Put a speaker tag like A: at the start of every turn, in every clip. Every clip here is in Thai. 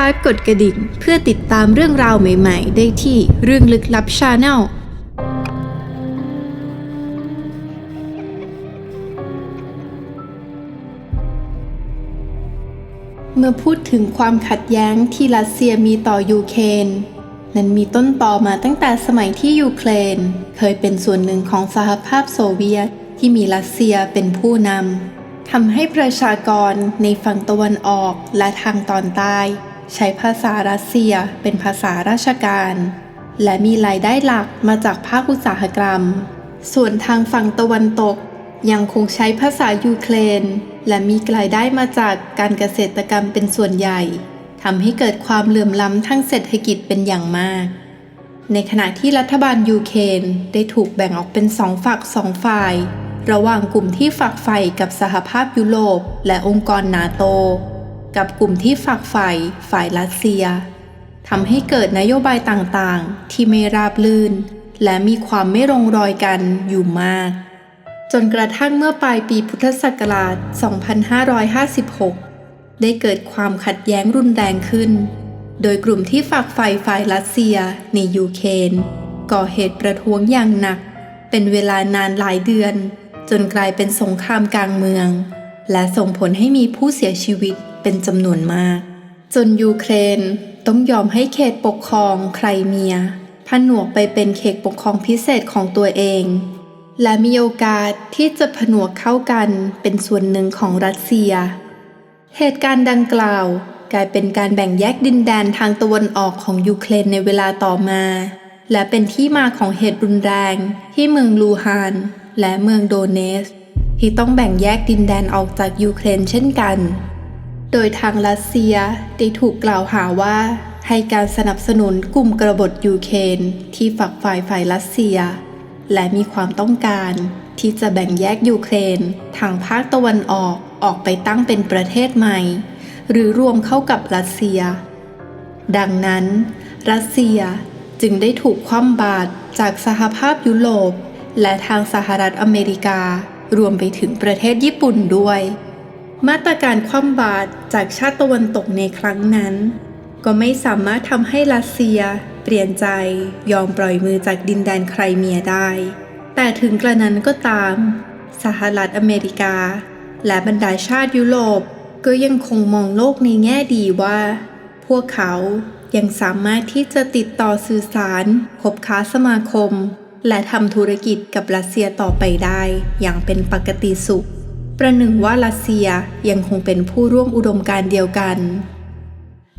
A: subscribe กดกระดิ่ง เพื่อติดตามเรื่องราวใหม่ ๆ ได้ที่เรื่องลึกลับ Channel เมื่อพูดถึงความขัดแย้งที่รัสเซียมีต่อยูเครนนั้นมีต้นต่อมาตั้งแต่สมัยที่ยูเครน เคยเป็นส่วนหนึ่งของสหภาพโซเวียตที่มีรัสเซียเป็นผู้นำทำให้ประชากรในฝั่งตะวันออกและทางตอนใต้ ใช้ภาษารัสเซียเป็นภาษาราชการ และมีรายได้หลักมาจากภาคอุตสาหกรรม ส่วนทางฝั่งตะวันตก ยังคงใช้ภาษายูเครน และมีรายได้มาจากการเกษตรกรรมเป็นส่วนใหญ่ทำให้เกิดความเหลื่อมล้ำทางเศรษฐกิจเป็นอย่างมาก ในขณะที่รัฐบาลยูเครนได้ถูกแบ่งออกเป็นสองฝักสองฝ่าย ระหว่างกลุ่มที่ฝักใฝ่กับสหภาพยุโรปและองค์กรนาโต กับกลุ่มที่ฝักใฝ่ฝ่ายรัสเซียทำให้เกิดนโยบายต่างๆ ที่ไม่ราบลื่น และมีความไม่ลงรอยกันอยู่มาก จนกระทั่งเมื่อปลายปีพุทธศักราช 2556 ได้เกิดความขัดแย้งรุนแรงขึ้น โดยกลุ่มที่ฝักใฝ่ฝ่ายรัสเซียในยูเครนก่อเหตุประท้วงอย่างหนัก เป็นเวลานานหลายเดือน จนกลายเป็นสงครามกลางเมือง และส่งผลให้มีผู้เสียชีวิตเป็นจำนวนมาก จนยูเครนต้องยอมให้เขตปกครองไครเมีย ผนวกไปเป็นเขตปกครองพิเศษของตัวเอง และมีโอกาสที่จะผนวกเข้ากันเป็นส่วนหนึ่งของรัสเซีย เหตุการณ์ดังกล่าวกลายเป็นการแบ่งแยกดินแดนทางตะวันออกของยูเครนในเวลาต่อมา และเป็นที่มาของเหตุรุนแรงที่เมืองลูฮานและเมืองโดเนส ที่ต้องแบ่งแยกดินแดนออกจากยูเครนเช่นกัน โดยทางรัสเซียได้ถูกกล่าวหาว่า ให้การสนับสนุนกลุ่มกบฏยูเครนที่ฝักฝ่ายฝ่ายรัสเซีย และมีความต้องการที่จะแบ่งแยกยูเครนทางภาคตะวันออกออกไปตั้งเป็นประเทศใหม่ หรือรวมเข้ากับรัสเซีย ดังนั้น รัสเซียจึงได้ถูกคว่ำบาตรจากสหภาพยุโรปและทางสหรัฐอเมริกา รวมไปถึงประเทศญี่ปุ่นด้วย มาตรการคว่ำบาตรจากชาติตะวันตกในครั้งนั้น ก็ไม่สามารถทำให้รัสเซีย เปลี่ยนใจยอมปล่อยมือจากดินแดนไครเมียได้ แต่ถึงกระนั้นก็ตาม สหรัฐอเมริกา และบรรดาชาติยุโรปก็ยังคงมองโลกในแง่ดีว่า พวกเขายังสามารถที่จะติดต่อสื่อสารคบค้าสมาคม และทำธุรกิจกับรัสเซียต่อไปได้อย่างเป็นปกติสุข ประหนึ่งว่ารัสเซียยังคงเป็นผู้ร่วมอุดมการเดียวกัน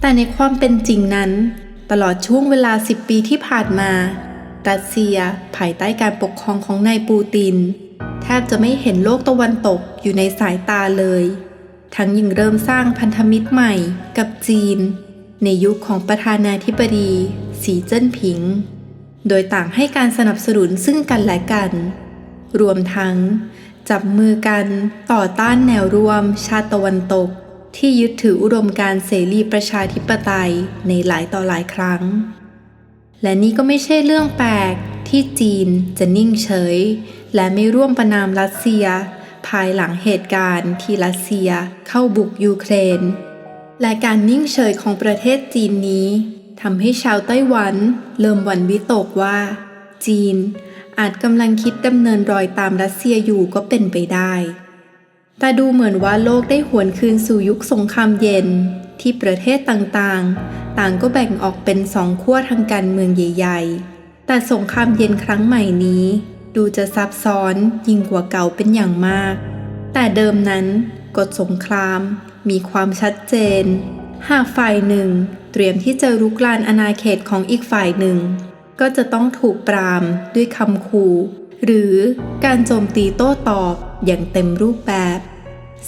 A: แต่ในความเป็นจริงนั้น ตลอดช่วงเวลา 10 ปีที่ผ่านมา รัสเซียภายใต้การปกครองของนายปูติน แทบจะไม่เห็นโลกตะวันตกอยู่ในสายตาเลย ทั้งยังเริ่มสร้างพันธมิตรใหม่กับจีน ในยุคของประธานาธิบดี สีเจิ้นผิง โดยต่างให้การสนับสนุนซึ่งกันและกัน รวมทั้ง จับมือกันต่อต้านแนวร่วมชาติตะวันตก ที่ยึดถืออุดมการเสรีประชาธิปไตยในหลายต่อหลายครั้ง และนี่ก็ไม่ใช่เรื่องแปลกที่จีนจะนิ่งเฉย และไม่ร่วมประนามรัสเซีย ภายหลังเหตุการณ์ที่รัสเซียเข้าบุกยูเครน และการนิ่งเฉยของประเทศจีนนี้ ทำให้ชาวไต้หวัน เริ่มหวั่นวิตกว่า จีน อาจกำลังคิดดำเนินรอยตามรัสเซียอยู่ก็เป็นไปได้ แต่ดูเหมือนว่าโลกได้หวนคืนสู่ยุคสงครามเย็นที่ประเทศต่างๆ ต่างก็แบ่งออกเป็นสองขั้วทางการเมืองใหญ่ ๆ แต่สงครามเย็นครั้งใหม่นี้ ดูจะซับซ้อนยิ่งกว่าเก่าเป็นอย่างมาก แต่เดิมนั้นกฎสงครามมีความชัดเจน หากฝ่ายหนึ่งเตรียมที่จะรุกรานอาณาเขตของอีกฝ่ายหนึ่ง ก็จะต้องถูกปรามด้วยคำขู่หรือการโจมตีโต้ตอบอย่างเต็มรูปแบบ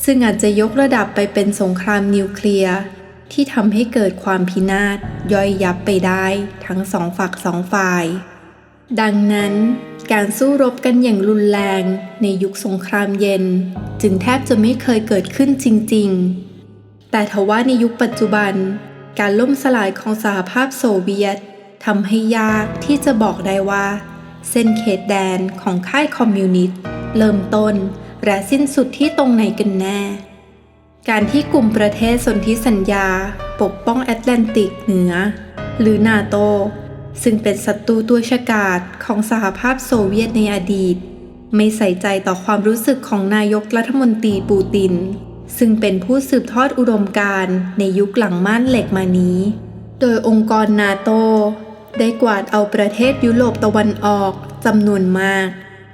A: ซึ่งอาจจะยกระดับไปเป็นสงครามนิวเคลียร์ที่ทำให้เกิดความพินาศย่อยยับไปได้ทั้งสองฝักสองฝ่าย ดังนั้น การสู้รบกันอย่างรุนแรงในยุคสงครามเย็น จึงแทบจะไม่เคยเกิดขึ้นจริง ๆ แต่ทว่าในยุคปัจจุบัน การล่มสลายของสหภาพโซเวียตทำให้ยากที่จะบอกได้ว่า เส้นเขตแดนของค่ายคอมมิวนิสต์เริ่มต้นและสิ้นสุดที่ตรงไหนกันแน่ การที่กลุ่มประเทศสนธิสัญญา ปกป้องแอตแลนติกเหนือ หรือนาโต ซึ่งเป็นศัตรูตัวฉกาจของสหภาพโซเวียตในอดีต ไม่ใส่ใจต่อความรู้สึกของนายกรัฐมนตรีปูติน ซึ่งเป็นผู้สืบทอดอุดมการณ์ในยุคหลังม่านเหล็กมานี้ โดยองค์กรนาโต ได้กวาดเอาประเทศยุโรปตะวันออกจำนวนมาก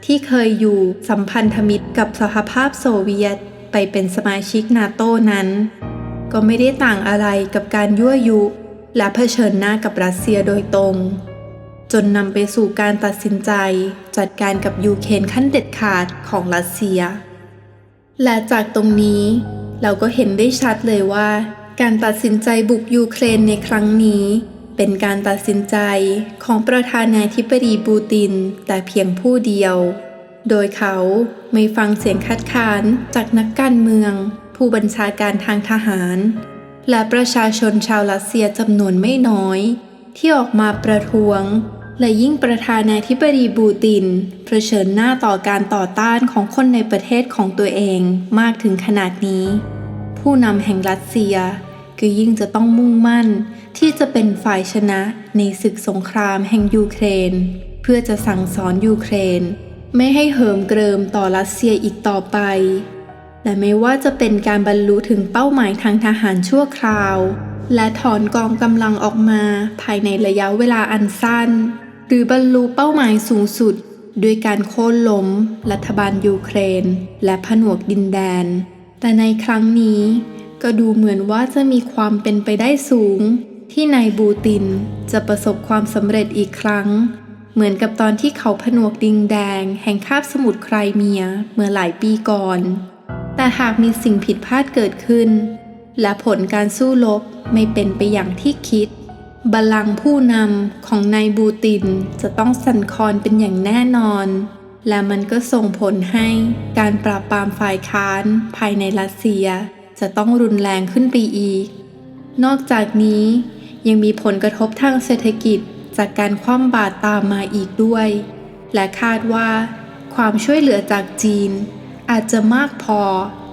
A: ที่เคยอยู่สัมพันธมิตรกับสหภาพโซเวียตไปเป็นสมาชิกนาโตนั้น ก็ไม่ได้ต่างอะไรกับการยั่วยุ และเผชิญหน้ากับรัสเซียโดยตรง จนนำไปสู่การตัดสินใจ จัดการกับยูเครนขั้นเด็ดขาดของรัสเซีย และจากตรงนี้เราก็เห็นได้ชัดเลยว่า การตัดสินใจบุกยูเครนในครั้งนี้ เป็นการตัดสินใจของประธานาธิบดีปูตินแต่เพียงผู้เดียว โดยเขาไม่ฟังเสียงคัดค้านจากนักการเมือง ผู้บัญชาการทางทหาร และประชาชนชาวรัสเซียจำนวนไม่น้อย ที่ออกมาประท้วง และยิ่งประธานาธิบดีบูตินเผชิญหน้าต่อการต่อต้านของคนในประเทศของตัวเองมากถึงขนาดนี้ ผู้นำแห่งรัสเซียก็ยิ่งจะต้องมุ่งมั่นที่จะเป็นฝ่ายชนะในศึกสงครามแห่งยูเครน เพื่อจะสั่งสอนยูเครน ไม่ให้เหิมเกริมต่อรัสเซียอีกต่อไป และไม่ว่าจะเป็นการบรรลุถึงเป้าหมายทางทหารชั่วคราว และถอนกองกำลังออกมาภายในระยะเวลาอันสั้น หรือบรรลุเป้าหมายสูงสุด ด้วยการโค่นล้ม รัฐบาลยูเครน และผนวกดินแดน แต่ในครั้งนี้ก็ดูเหมือนว่าจะมีความเป็นไปได้สูง ที่นายบูตินจะประสบความสำเร็จอีกครั้ง เหมือนกับตอนที่เขาผนวกดิงแดง แห่งคาบสมุทรไครเมียเมื่อหลายปีก่อน แต่หากมีสิ่งผิดพลาดเกิดขึ้น และผลการสู้รบไม่เป็นไปอย่างที่คิด บัลลังก์ผู้นำของนายบูตินจะต้องสั่นคลอนเป็นอย่างแน่นอน และมันก็ส่งผลให้การปราบปรามฝ่ายค้านภายในรัสเซีย จะต้องรุนแรงขึ้นไปอีก นอกจากนี้ยังมีผลกระทบทางเศรษฐกิจจากการคว่ำบาตรตามมาอีกด้วย และคาดว่า ความช่วยเหลือจากจีน อาจจะมากพอ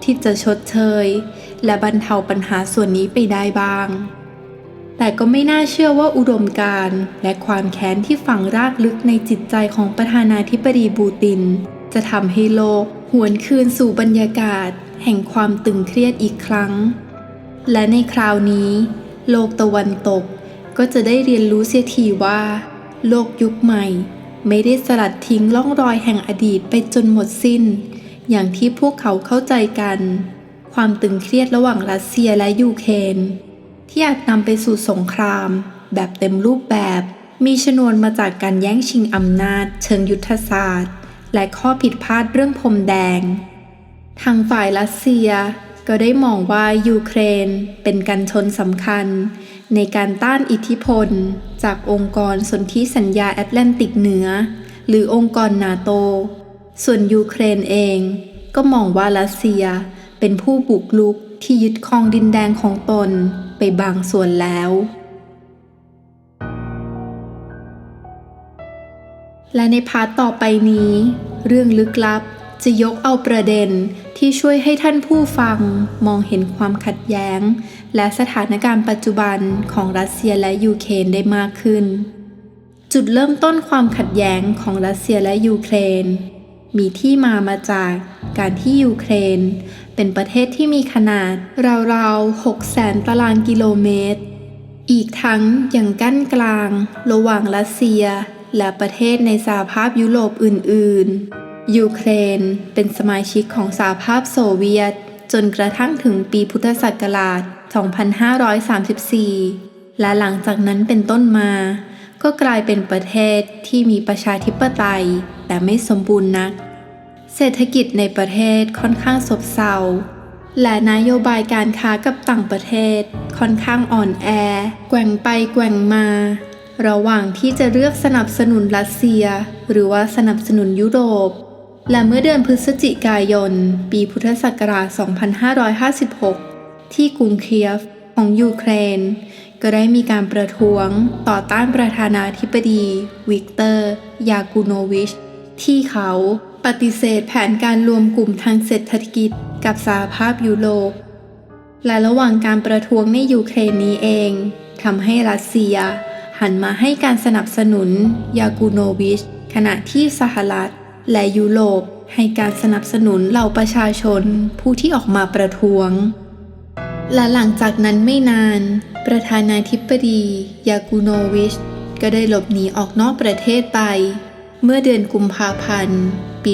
A: ที่จะชดเชย และบรรเทาปัญหาส่วนนี้ไปได้บ้าง แต่ก็ไม่น่าเชื่อว่าอุดมการณ์ และความแค้นที่ฝังรากลึกในจิตใจของประธานาธิบดีบูติน จะทำให้โลกหวนคืนสู่บรรยากาศ แห่งความตึงเครียดอีกครั้ง และในคราวนี้ โลกตะวันตกก็จะได้เรียนรู้เสียทีว่า โลกยุคใหม่ ไม่ได้สลัดทิ้งล่องรอยแห่งอดีตไปจนหมดสิ้น อย่างที่พวกเขาเข้าใจกัน ความตึงเครียดระหว่างรัสเซียและยูเครน ที่อาจนำไปสู่สงคราม แบบเต็มรูปแบบ มีชนวนมาจากการแย่งชิงอำนาจ เชิงยุทธศาสตร์ และข้อผิดพลาดเรื่องพรมแดง ทางฝ่ายรัสเซียก็ได้มองว่ายูเครนเป็นกันชนสำคัญ ในการต้านอิทธิพล จากองค์กรสนธิสัญญาแอตแลนติกเหนือ หรือองค์กรนาโต ส่วนยูเครนเองก็มองว่ารัสเซียเป็นผู้บุกลุก ที่ยึดครองดินแดนของตนไปบางส่วนแล้ว และในพาร์ตต่อไปนี้ เรื่องลึกลับจะยกเอาประเด็นที่ช่วยให้ท่านผู้ฟังมองเห็นความขัดแย้ง และสถานการณ์ปัจจุบันของรัสเซียและยูเครนได้มากขึ้น จุดเริ่มต้นความขัดแย้งของรัสเซียและยูเครน มีที่มามาจากการที่ยูเครน เป็นประเทศที่มีขนาดราวๆ6แสนตารางกิโลเมตร อีกทั้งยังกั้นกลาง ระหว่างรัสเซีย และประเทศในสหภาพยุโรปอื่นๆ ยูเครนเป็นสมาชิกของสหภาพโซเวียต จนกระทั่งถึงปีพุทธศักราช 2534 และหลังจากนั้นเป็นต้นมา ก็กลายเป็นประเทศที่มีประชาธิปไตย แต่ไม่สมบูรณ์นัก เศรษฐกิจในประเทศค่อนข้างซบเซา และนโยบายการค้ากับต่างประเทศค่อนข้างอ่อนแอ แกว่งไปแกว่งมา ระหว่างที่จะเลือกสนับสนุนรัสเซีย หรือว่าสนับสนุนยุโรป และเมื่อเดือนพฤศจิกายน ปีพุทธศักราช 2556 ที่กรุงเคียฟของยูเครน ก็ได้มีการประท้วงต่อต้านประธานาธิบดี วิกเตอร์ ยากูโนวิช ที่เขา ปฏิเสธแผนการรวมกลุ่มทางเศรษฐกิจกับสหภาพยุโรป และระหว่างการประท้วงในยูเครนนี้เองทำให้รัสเซีย หันมาให้การสนับสนุนยากูโนวิช ขณะที่สหรัฐ และยุโรปให้การสนับสนุนเหล่าประชาชนผู้ที่ออกมาประท้วง และหลังจากนั้นไม่นาน ประธานาธิบดียากูโนวิช ก็ได้หลบหนีออกนอกประเทศไป เมื่อเดือนกุมภาพันธ์ ปี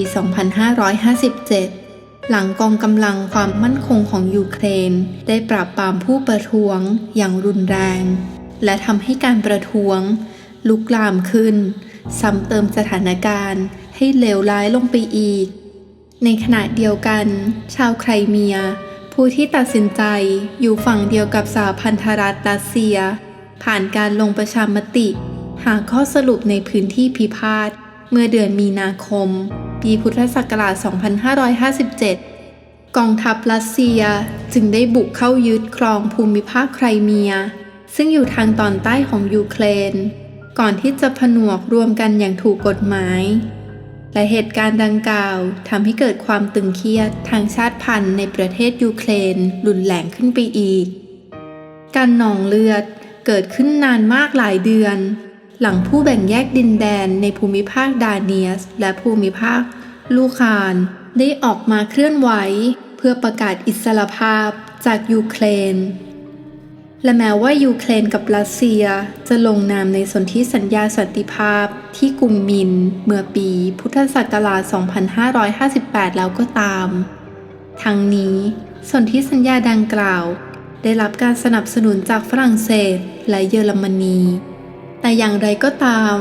A: 2557 หลังกองกำลังความมั่นคงของยูเครน ได้ปราบปรามผู้ประท้วงอย่างรุนแรง และทำให้การประท้วง ลุกลามขึ้น ซ้ำเติมสถานการณ์ให้เลวร้ายลงไปอีก ในขณะเดียวกัน ชาวไครเมีย ผู้ที่ตัดสินใจอยู่ฝั่งเดียวกับสหพันธรัฐรัสเซีย ผ่านการลงประชามติ หาข้อสรุปในพื้นที่พิพาทเมื่อเดือนมีนาคม ปีพุทธศักราช 2557 กองทัพรัสเซียจึงได้บุกเข้ายึดครองภูมิภาคไครเมีย ซึ่งอยู่ทางตอนใต้ของยูเครน ก่อนที่จะผนวกรวมกันอย่างถูกกฎหมาย และเหตุการณ์ดังกล่าวทำให้เกิดความตึงเครียดทางชาติพันธุ์ในประเทศยูเครนรุนแรงขึ้นไปอีก การหนองเลือดเกิดขึ้นนานมากหลายเดือน หลังผู้แบ่งแยกดินแดนในภูมิภาคดาเนียส และภูมิภาค ลูคาน ได้ออกมาเคลื่อนไหว เพื่อประกาศอิสรภาพจากยูเครน และแม้ว่ายูเครนกับรัสเซียจะลงนามในสนธิสัญญาสันติภาพที่กรุงมิน เมื่อปีพุทธศักราช 2558 แล้วก็ตาม ทั้งนี้สนธิสัญญาดังกล่าว ได้รับการสนับสนุนจากฝรั่งเศสและเยอรมนี แต่อย่างไรก็ตาม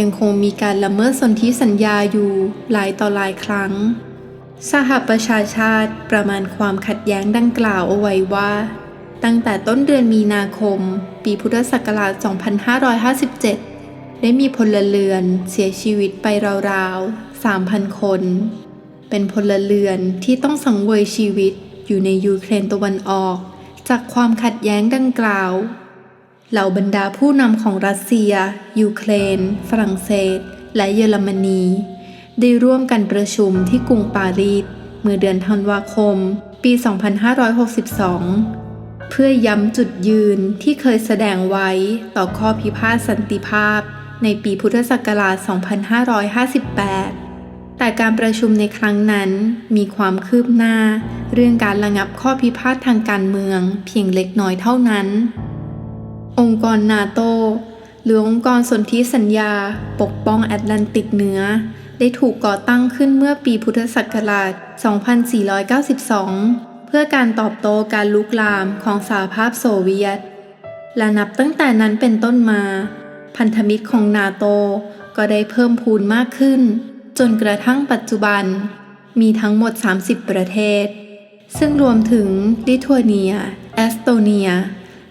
A: ยังคงมีการละเมิดสนธิสัญญาอยู่หลายต่อหลายครั้ง สหประชาชาติประมาณความขัดแย้งดังกล่าวเอาไว้ว่า ตั้งแต่ต้นเดือนมีนาคม ปีพุทธศักราช 2557 ได้มีพลเรือนเสียชีวิตไปราวๆ 3,000 คน เป็นพลเรือนที่ต้องสังเวยชีวิตอยู่ในยูเครนตะวันออก จากความขัดแย้งดังกล่าว เหล่าบรรดาผู้นำของรัสเซีย ยูเครน ฝรั่งเศส และเยอรมนี ได้ร่วมกันประชุมที่กรุงปารีสเมื่อเดือนธันวาคม ปี 2562 เพื่อย้ำจุดยืนที่เคยแสดงไว้ต่อข้อพิพาทสันติภาพ ในปีพุทธศักราช 2558 แต่การประชุมในครั้งนั้นมีความคืบหน้า เรื่องการระงับข้อพิพาททางการเมืองเพียงเล็กน้อยเท่านั้น องค์กรนาโต หรือองค์กรสนธิสัญญา ปกป้องแอตแลนติกเหนือ ได้ถูกก่อตั้งขึ้นเมื่อปีพุทธศักราช 2492 เพื่อการตอบโต้การลุกลามของสหภาพโซเวียต และนับตั้งแต่นั้นเป็นต้นมา พันธมิตรของนาโตก็ได้เพิ่มพูนมากขึ้น จนกระทั่งปัจจุบัน มีทั้งหมด 30 ประเทศ ซึ่งรวมถึงลิทัวเนีย แอสโตเนีย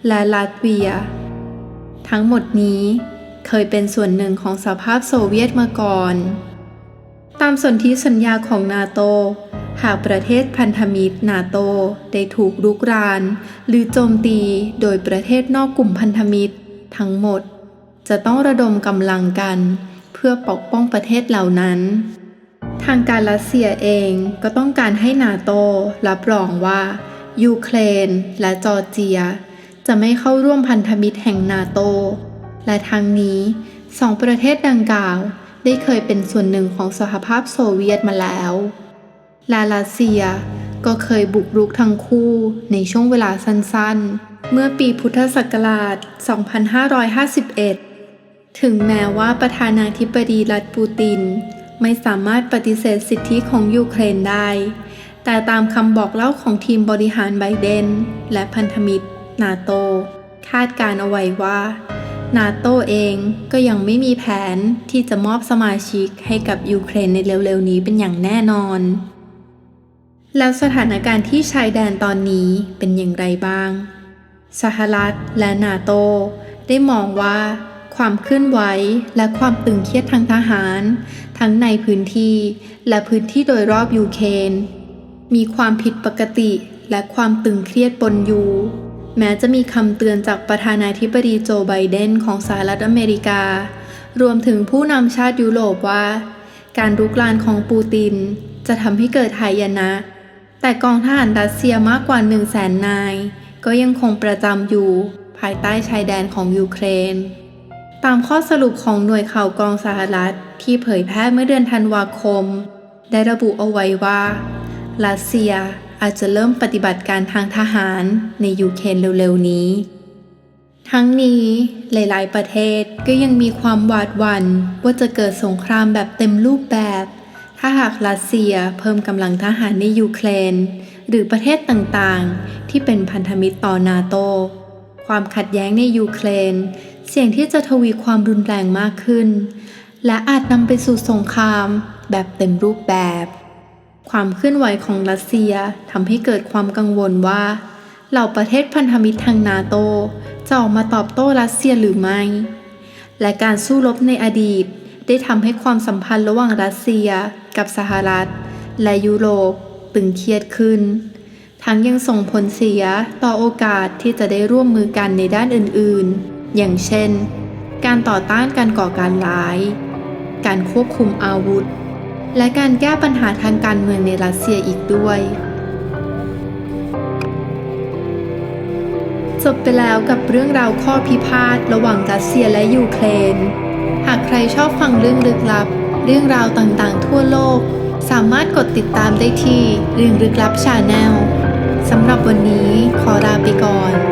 A: และลาตเวีย ทั้งหมดนี้เคยเป็นส่วนหนึ่งของสหภาพโซเวียตมาก่อน ตามสนธิสัญญาของนาโต หากประเทศพันธมิตรนาโตได้ถูกรุกราน หรือโจมตีโดยประเทศนอกกลุ่มพันธมิตร ทั้งหมด จะต้องระดมกำลังกัน เพื่อปกป้องประเทศเหล่านั้น ทางการรัสเซียเองก็ต้องการให้นาโตรับรองว่า ยูเครนและจอร์เจีย จะไม่เข้าร่วมพันธมิตรแห่งนาโต และทางนี้สองประเทศดังกล่าวได้เคยเป็นส่วนหนึ่งของสหภาพโซเวียตมาแล้ว และรัสเซียก็เคยบุกรุกทั้งคู่ในช่วงเวลาสั้นๆ เมื่อปีพุทธศักราช 2551 ถึงแม้ว่าประธานาธิบดีรัดปูติน ไม่สามารถปฏิเสธสิทธิของยูเครนได้ แต่ตามคำบอกเล่าของทีมบริหารไบเดนและพันธมิตร นาโต คาดการเอาไว้ว่า นาโตเองก็ยังไม่มีแผนที่จะมอบสมาชิกให้กับยูเครนในเร็วๆนี้เป็นอย่างแน่นอน แล้วสถานการณ์ที่ชายแดนตอนนี้เป็นอย่างไรบ้าง สหรัฐและนาโตได้มองว่าความเคลื่อนไหวและความตึงเครียดทางทหาร ทั้งในพื้นที่และพื้นที่โดยรอบยูเครนมีความผิดปกติและความตึงเครียดปนอยู่ แม้จะมีคำเตือนจากประธานาธิบดีโจไบเดนของสหรัฐอเมริกา รวมถึงผู้นำชาติยุโรปว่า การรุกรานของปูติน จะทำให้เกิดหายนะ แต่กองทหารรัสเซียมากกว่า 1 0 0 0 0แสนนาย ก็ยังคงประจำอยู่ ภายใต้ชายแดนของยูเครน ตามข้อสรุปของหน่วยข่าวกองสหรัฐที่เผยแพร่เมื่อเดือนธันวาคม ได้ระบุเอาไว้ว่ารัสเซีย อาจจะเริ่มปฏิบัติการทางทหารในยูเครนเร็วๆนี้ ทั้งนี้หลายๆ ประเทศก็ยังมีความหวาดหวั่นว่าจะเกิดสงครามแบบเต็มรูปแบบ ถ้าหากรัสเซียเพิ่มกำลังทหารในยูเครนหรือประเทศต่างๆ ที่เป็นพันธมิตรต่อนาโต ความขัดแย้งในยูเครนเสี่ยงที่จะทวีความรุนแรงมากขึ้น และอาจนำไปสู่สงครามแบบเต็มรูปแบบ ความเคลื่อนไหวของรัสเซียทำให้เกิดความกังวลว่าเหล่าประเทศพันธมิตรทางนาโตจะออกมาตอบโต้รัสเซียหรือไม่ และการสู้รบในอดีต ได้ทำให้ความสัมพันธ์ระหว่างรัสเซียกับสหรัฐ และยุโรปตึงเครียดขึ้น ทั้งยังส่งผลเสียต่อโอกาสที่จะได้ร่วมมือกันในด้านอื่นๆ อย่างเช่น การต่อต้านการก่อการร้าย การควบคุมอาวุธ และการแก้ปัญหาทางการเมืองในรัสเซียอีกด้วย จบไปแล้วกับเรื่องราวข้อพิพาทระหว่างรัสเซียและยูเครน หากใครชอบฟังเรื่องลึกลับ เรื่องราวต่างๆ ทั่วโลก สามารถกดติดตามได้ที่เรื่องลึกลับชาแนลสำหรับวันนี้ขอลาไปก่อน